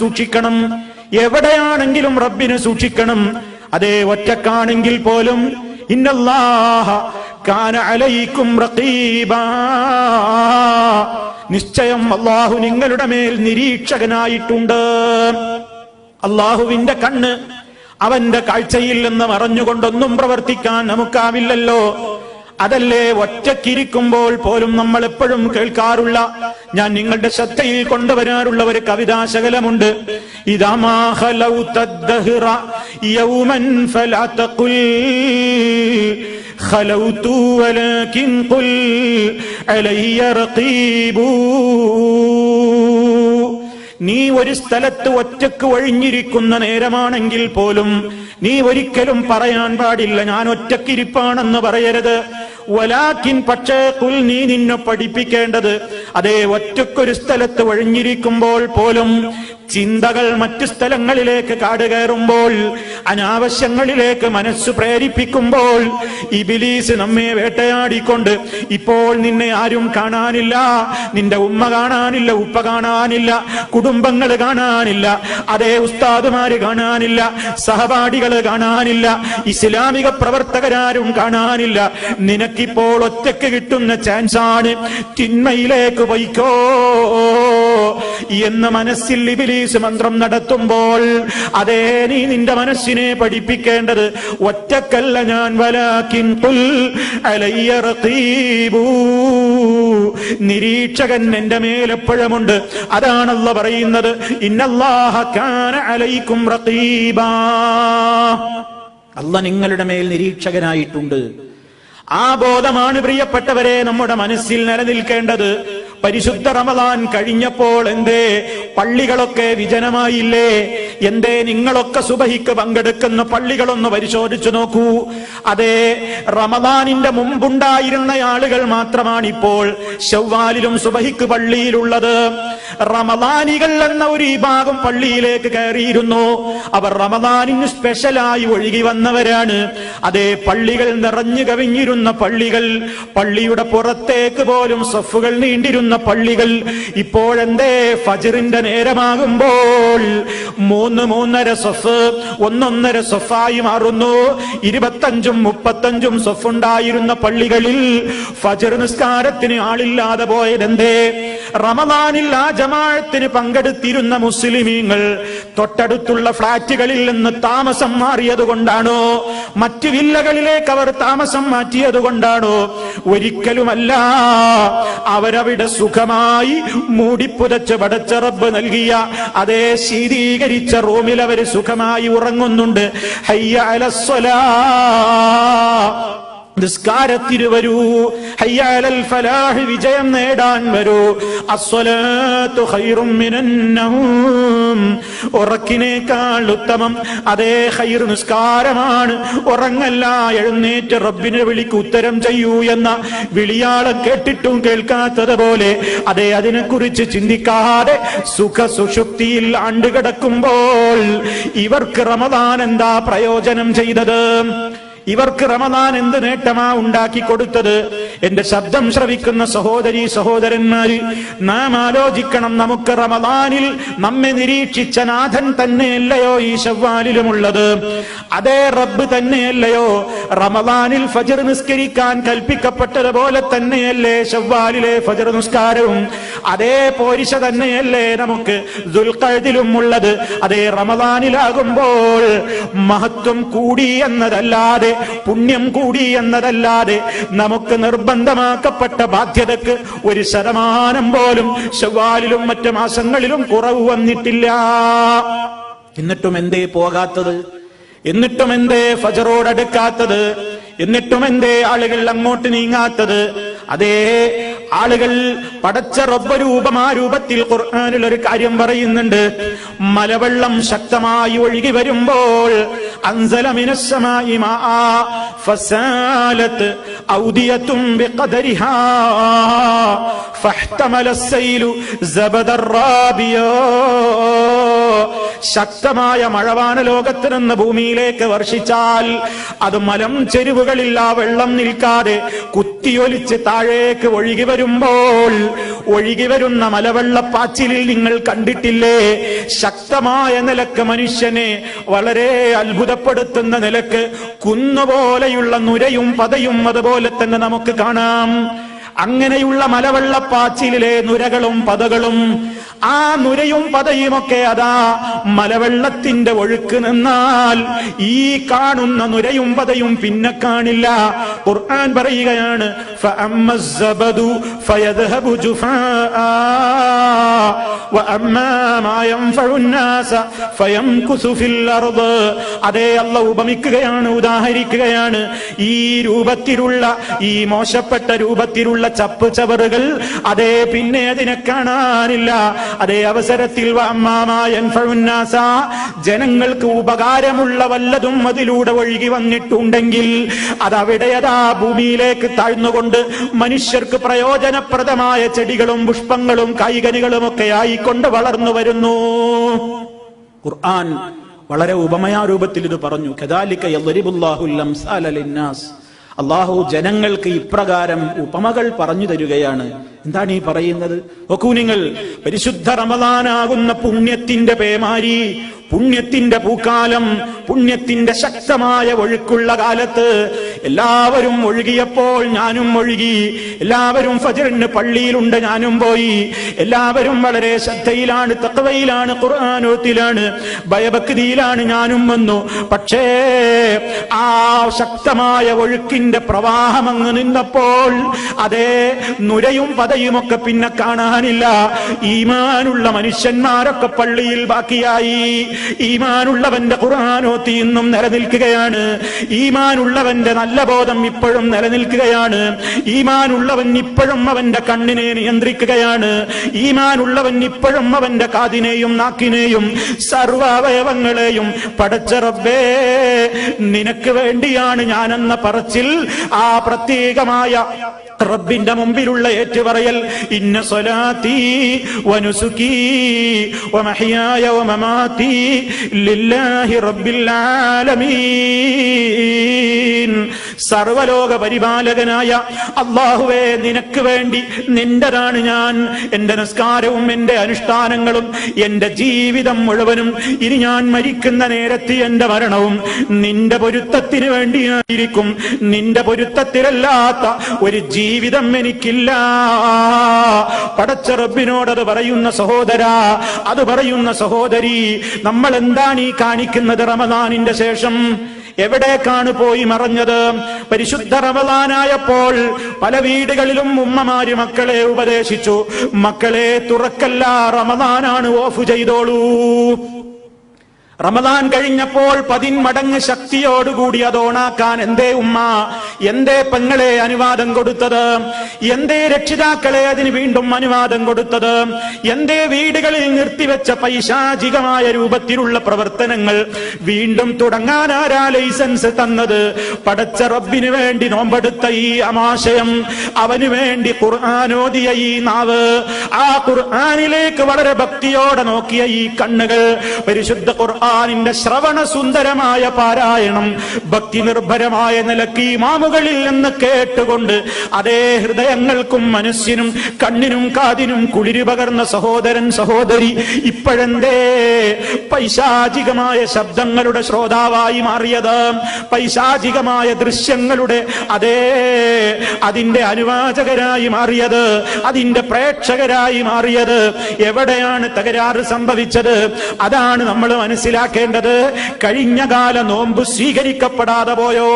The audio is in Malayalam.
സൂക്ഷിക്കണം. എവിടെയാണെങ്കിലും റബ്ബിനെ സൂക്ഷിക്കണം. അതേ ഒറ്റക്കാണെങ്കിൽ പോലും ഇന്നല്ലാഹ നിശ്ചയം അള്ളാഹു നിങ്ങളുടെ മേൽ നിരീക്ഷകനായിട്ടുണ്ട്. അള്ളാഹുവിന്റെ കണ്ണ് അവന്റെ കാഴ്ചയിൽ നിന്ന് മറഞ്ഞുകൊണ്ടൊന്നും പ്രവർത്തിക്കാൻ നമുക്കാവില്ലല്ലോ. അതല്ലേ ഒറ്റക്കിരിക്കുമ്പോൾ പോലും നമ്മൾ എപ്പോഴും കേൾക്കാറുള്ള ഞാൻ നിങ്ങളുടെ ശ്രദ്ധയിൽ കൊണ്ടുവരാറുള്ള ഒരു കവിതാശകലമുണ്ട് ഇതാമാ ഖലൗത الدهر يوما فلا تقل خلوت ولكن قل علي رقيب നീ ഒരു സ്ഥലത്ത് ഒറ്റക്ക് ഒഴിഞ്ഞിരിക്കുന്ന നേരമാണെങ്കിൽ പോലും നീ ഒരിക്കലും പറയാൻ പാടില്ല ഞാൻ ഒറ്റക്കിരിപ്പാണെന്ന് പറയരുത് വലാക്കിൻ പക്ഷേ കുൽ നീ നിന്നെ പഠിപ്പിക്കേണ്ടത്. അതേ ഒറ്റക്കൊരു സ്ഥലത്ത് ഒഴിഞ്ഞിരിക്കുമ്പോൾ പോലും ചിന്തകൾ മറ്റു സ്ഥലങ്ങളിലേക്ക് കാടുകയറുമ്പോൾ അനാവശ്യങ്ങളിലേക്ക് മനസ്സ് പ്രേരിപ്പിക്കുമ്പോൾ ഇബിലീസ് നമ്മെ വേട്ടയാടിക്കൊണ്ട് ഇപ്പോൾ നിന്നെ ആരും കാണാനില്ല നിന്റെ ഉമ്മ കാണാനില്ല ഉപ്പ കാണാനില്ല കുടുംബങ്ങൾ കാണാനില്ല അതേ ഉസ്താദുമാര് കാണാനില്ല സഹപാഠികൾ കാണാനില്ല ഇസ്ലാമിക പ്രവർത്തകരാരും കാണാനില്ല. നിനക്കിപ്പോൾ ഒറ്റയ്ക്ക് കിട്ടുന്ന ചാൻസാണ് തിന്മയിലേക്ക് പോയിക്കോ. എന്ന് മനസ്സിൽ ഇബിലീസ് മന്ത്രം നടത്തുമ്പോൾ അതേ നീ നിന്റെ മനസ്സിനെ പഠിപ്പിക്കേണ്ടത് ഒറ്റക്കല്ല ഞാൻ വലാക്കിൻ പുൽ അലയ്യറീബൂ നിരീക്ഷകൻ എന്റെ മേലെപ്പോഴുമുണ്ട്. അതാണല്ല പറയുന്നത്. ഇന്നല്ലാഹ കാന അലൈക്കും അല്ല നിങ്ങളുടെ മേൽ നിരീക്ഷകനായിട്ടുണ്ട്. ആ ബോധമാണ് പ്രിയപ്പെട്ടവരെ നമ്മുടെ മനസ്സിൽ നിലനിൽക്കേണ്ടത്. പരിശുദ്ധ റമദാൻ കഴിഞ്ഞപ്പോൾ എന്തേ? പള്ളികളൊക്കെ വിജനമായില്ലേ? എന്തേ നിങ്ങളൊക്കെ സുബഹിക്ക് പങ്കെടുക്കുന്ന പള്ളികളൊന്ന് പരിശോധിച്ചു നോക്കൂ. അതെ റമദാനിന്റെ മുമ്പുണ്ടായിരുന്ന ആളുകൾ മാത്രമാണ് ഇപ്പോൾ സുബഹിക്ക് പള്ളിയിലുള്ളത്. റമദാനികൾ എന്ന ഒരു വിഭാഗം പള്ളിയിലേക്ക് കയറിയിരുന്നു. അവർ റമദാനിന് സ്പെഷ്യലായി ഒഴുകി വന്നവരാണ്. അതെ പള്ളികൾ നിറഞ്ഞു കവിഞ്ഞിരുന്ന പള്ളികൾ പള്ളിയുടെ പുറത്തേക്ക് പോലും സഫുകൾ നീണ്ടിരുന്ന പള്ളികൾ ഇപ്പോഴെന്തേ ഫജറിന്റെ നേരമാകുമ്പോൾ മൂന്ന് മൂന്നര സ്വഫ് ഒന്നൊന്നര സഫായി മാറുന്നു. ഇരുപത്തഞ്ചും മുപ്പത്തഞ്ചും സഫുണ്ടായിരുന്ന പള്ളികളിൽ ഫജർ നിസ്കാരത്തിന് ആളില്ലാതെ പോയതെന്തേ? റമദാനിൽ ആ ജമാഴത്തിന് പങ്കെടുത്തിരുന്ന മുസ്ലിമീങ്ങൾ തൊട്ടടുത്തുള്ള ഫ്ളാറ്റുകളിൽ നിന്ന് താമസം മാറിയത് കൊണ്ടാണോ മറ്റു വില്ലകളിലേക്ക് അവർ താമസം മാറ്റിയത് കൊണ്ടാണോ ഒരിക്കലുമല്ല. അവരവിടെ സുഖമായി മൂടിപ്പുതച്ച് പടച്ച റബ്ബ് നൽകിയ അതേ ശീതീകരിച്ച റൂമിൽ അവർ സുഖമായി ഉറങ്ങുന്നുണ്ട്. ഹയ്യ അലസ്വലാ. നിസ്കാരത്തിന് വരൂ ഹയ്യാലൽ ഫലാഹ് വിജയം നേടാൻ വരൂ. അസ്വലാത്തു ഖൈറും മിനൻ ഉറക്കിനേക്കാൾ ഉത്തമം അതേ ഖൈർ നിസ്കാരമാണ്. ഉറങ്ങല്ല എഴുന്നേറ്റ് റബ്ബിനെ വിളിക്ക് ഉത്തരം ചെയ്യൂ എന്ന വിളിയാളെ കേട്ടിട്ടും കേൾക്കാത്തത് പോലെ അതേ അതിനെക്കുറിച്ച് ചിന്തിക്കാതെ സുഖ സുഷുപ്തിയിൽ ആണ്ടുകിടക്കുമ്പോൾ ഇവർക്ക് റമദാൻ എന്താ പ്രയോജനം ചെയ്തത്? ഇവർക്ക് റമദാൻ എന്ത് നേട്ടമാ ഉണ്ടാക്കി കൊടുത്തത്? എന്റെ ശബ്ദം ശ്രവിക്കുന്ന സഹോദരി സഹോദരന്മാര് നാം ആലോചിക്കണം നമുക്ക് റമദാനിൽ നമ്മെ നിരീക്ഷിച്ച നാഥൻ തന്നെയല്ലയോ ഈ ശവ്വാലിലുമുള്ളത്? അതേ റബ്ബ് തന്നെയല്ലയോ റമദാനിൽ ഫജർ നിസ്കരിക്കാൻ കൽപ്പിക്കപ്പെട്ടതുപോലെ തന്നെയല്ലേ ശവ്വാലിലെ ഫജർ നിസ്കാരവും? അതേ പോരിശ തന്നെയല്ലേ നമുക്ക് ദുൽഖതിലും ഉള്ളത്. അതേ റമദാനിലാകുമ്പോൾ മഹത്വം കൂടി എന്നതല്ലാതെ പുണ്യം കൂടി എന്നതല്ലാതെ നമുക്ക് നിർബന്ധമാക്കപ്പെട്ട ബാധ്യതക്ക് ഒരു ശതമാനം പോലും ശവാലിലും മറ്റു മാസങ്ങളിലും കുറവ് വന്നിട്ടില്ല. എന്നിട്ടും എന്തേ പോകാത്തത്? എന്നിട്ടും എന്തേ ഫജറോടടുക്കാത്തത്? എന്നിട്ടും എന്തേ ആളുകൾ അങ്ങോട്ട് നീങ്ങാത്തത്? അതേ ആളുകൾ പടച്ച റബ്ബരൂപം ആ രൂപത്തിൽ ഖുർആനിൽ ഒരു കാര്യം പറയുന്നുണ്ട്. മലവെള്ളം ശക്തമായി ഒഴുകി വരുമ്പോൾ ഫഹ്തമല റാബിയോ ശക്തമായ മഴവാന ലോകത്ത് നിന്ന് ഭൂമിയിലേക്ക് വർഷിച്ചാൽ അത് മലം ചെരുവുകളിൽ ആ വെള്ളം നിൽക്കാതെ കുത്തിയൊലിച്ച് താഴേക്ക് ഒഴുകി വരുമ്പോൾ ഒഴുകി വരുന്ന മലവെള്ളപ്പാച്ചിലിൽ നിങ്ങൾ കണ്ടിട്ടില്ലേ? ശക്തമായ നിലയ്ക്ക് മനുഷ്യനെ വളരെ അത്ഭുതപ്പെടുത്തുന്ന നിലയ്ക്ക് കുന്നുപോലെയുള്ള നുരയും പതയും അതുപോലെ തന്നെ നമുക്ക് കാണാം. അങ്ങനെയുള്ള മലവെള്ളപ്പാച്ചിലിലെ നുരകളും പതകളും ആ നുരയും പതയുമൊക്കെ അതാ മലവെള്ളത്തിന്റെ ഒഴുക്ക് നിന്നാൽ ഈ കാണുന്ന നുരയും പതയും പിന്നെ കാണില്ല. ഖുർആൻ പറയുകയാണ് അതേ അല്ല ഉപമിക്കുകയാണ് ഉദാഹരിക്കുകയാണ്. ഈ രൂപത്തിലുള്ള ഈ മോശപ്പെട്ട രൂപത്തിലുള്ള ചപ്പ് ചവറുകൾ അതേ പിന്നെ അതിനെ കാണാനില്ല. അതേ അവസരത്തിൽ ജനങ്ങൾക്ക് ഉപകാരമുള്ള വല്ലതും അതിലൂടെ ഒഴുകി വന്നിട്ടുണ്ടെങ്കിൽ അതവിടെ അതാ ഭൂമിയിലേക്ക് താഴ്ന്നുകൊണ്ട് മനുഷ്യർക്ക് പ്രയോജനപ്രദമായ ചെടികളും പുഷ്പങ്ങളും കായികനികളും ഒക്കെ ആയിക്കൊണ്ട് വളർന്നു വരുന്നു. ഖുർആൻ വളരെ ഉപമയാ രൂപത്തിൽ ഇത് പറഞ്ഞു. കദാലിക യദ്രിബുല്ലാഹുൽ അംസാല ലിന്നാസ്. അള്ളാഹു ജനങ്ങൾക്ക് ഇപ്രകാരം ഉപമകൾ പറഞ്ഞു തരികയാണ്. എന്താണ് ഈ പറയുന്നത്? നോക്കൂ നിങ്ങൾ പരിശുദ്ധ റമദാനാകുന്ന പുണ്യത്തിന്റെ പേമാരി പുണ്യത്തിന്റെ പൂക്കാലം പുണ്യത്തിന്റെ ശക്തമായ ഒഴുക്കുള്ള കാലത്ത് എല്ലാവരും ഒഴുകിയപ്പോൾ ഞാനും ഒഴുകി. എല്ലാവരും ഫജറിന് പള്ളിയിലുണ്ട് ഞാനും പോയി. എല്ലാവരും വളരെ ശ്രദ്ധയിലാണ് തക്കവയിലാണ് ഖുർആാനോത്തിലാണ് ഭയഭക്തിയിലാണ് ഞാനും വന്നു. പക്ഷേ ആ ശക്തമായ ഒഴുക്കിന്റെ പ്രവാഹം അങ്ങ് നിന്നപ്പോൾ അതേ നുരയും പതയുമൊക്കെ പിന്നെ കാണാനില്ല. ഈമാനുള്ള മനുഷ്യന്മാരൊക്കെ പള്ളിയിൽ ബാക്കിയായി. ഈമാനുള്ളവന്റെ ഖുർആാനോത്തി ഇന്നും നിലനിൽക്കുകയാണ്. ഈമാനുള്ളവന്റെ നല്ല ബോധം ഇപ്പോഴും നിലനിൽക്കുകയാണ്. ഈമാനുള്ളവൻ ഇപ്പോഴും അവന്റെ കണ്ണിനെ നിയന്ത്രിക്കുകയാണ്. ഈമാനുള്ളവൻ ഇപ്പോഴും അവന്റെ കാതിനെയും നാക്കിനെയും സർവ അവയവങ്ങളെയും പടച്ച റബ്ബേ നിനക്ക് വേണ്ടിയാണ് ഞാനെന്ന പറച്ചിൽ ആ പ്രത്യേകമായ റബ്ബിന്റെ മുമ്പിലുള്ള ഏറ്റുപറയൽ ഇന്ന സ്വലാത്തി വനുസുക്കി വമഹിയായ വമമാത്തി ലില്ലാഹി റബ്ബിൽ ആലമീൻ സർവലോക പരിപാലകനായ അള്ളാഹുവേ നിനക്ക് വേണ്ടി നിന്റെതാണ് ഞാൻ. എന്റെ നിസ്കാരവും എന്റെ അനുഷ്ഠാനങ്ങളും എന്റെ ജീവിതം മുഴുവനും ഇനി ഞാൻ മരിക്കുന്ന നേരത്തെ എന്റെ മരണവും നിന്റെ പൊരുത്തത്തിന് വേണ്ടിയായിരിക്കും. നിന്റെ പൊരുത്തത്തിലല്ലാത്ത ഒരു ജീവിതം എനിക്കില്ല. പടച്ച റബ്ബിനോട് അത് പറയുന്ന സഹോദര അത് പറയുന്ന സഹോദരി നമ്മൾ എന്താണ് ഈ കാണിക്കുന്നത് റമദാനിന്റെ ശേഷം? എവിടേക്കാണ് പോയി മറഞ്ഞത്? പരിശുദ്ധ റമദാനായപ്പോൾ പല വീടുകളിലും ഉമ്മമാര് മക്കളെ ഉപദേശിച്ചു. മക്കളെ തുറക്കല്ല റമദാനാണ് ഓഫ് ചെയ്തോളൂ. റമദാൻ കഴിഞ്ഞപ്പോൾ പതിന്മടങ്ങ് ശക്തിയോടുകൂടി അത് ഓണാക്കാൻ എന്തേ ഉമ്മ? എന്തേ പെങ്ങളെ അനുവാദം കൊടുത്തത്? എന്തേ രക്ഷിതാക്കളെ അതിന് വീണ്ടും അനുവാദം കൊടുത്തത്? എന്തേ വീടുകളിൽ നിർത്തിവെച്ച പൈശാചികമായ രൂപത്തിലുള്ള പ്രവർത്തനങ്ങൾ വീണ്ടും തുടങ്ങാൻ ആരാ ലൈസൻസ് തന്നത്? പടച്ച റബ്ബിന് വേണ്ടി നോമ്പെടുത്ത ഈ അമാശയം അവന് വേണ്ടി ഖുർആാനോദിയ ഈ നാവ് ആ ഖുർആാനിലേക്ക് വളരെ ഭക്തിയോടെ നോക്കിയ ഈ കണ്ണുകൾ പരിശുദ്ധ ഖുർആാനിന്റെ ശ്രവണ സുന്ദരമായ പാരായണം ഭക്തി നിർഭരമായ നിലയ്ക്ക് ഈ മാമുകളിൽ നിന്ന് കേട്ടുകൊണ്ട് അതേ ഹൃദയങ്ങൾക്കും മനസ്സിനും കണ്ണിനും കാതിനും കുളിരി പകർന്ന സഹോദരൻ സഹോദരി ഇപ്പോഴെന്തേ പൈശാചികമായ ശബ്ദങ്ങളുടെ ശ്രോതാവായി മാറിയത്. പൈശാചികമായ ദൃശ്യങ്ങളുടെ അതേ അതിന്റെ അനുവാചകരായി മാറിയത് അതിന്റെ പ്രേക്ഷകരായി മാറിയത്. എവിടെയാണ് തകരാറ് സംഭവിച്ചത്? അതാണ് നമ്മൾ മനസ്സിലാക്കേണ്ടത് കഴിഞ്ഞ കാല നോമ്പ് സ്വീകരിക്കപ്പെടാതെ പോയോ?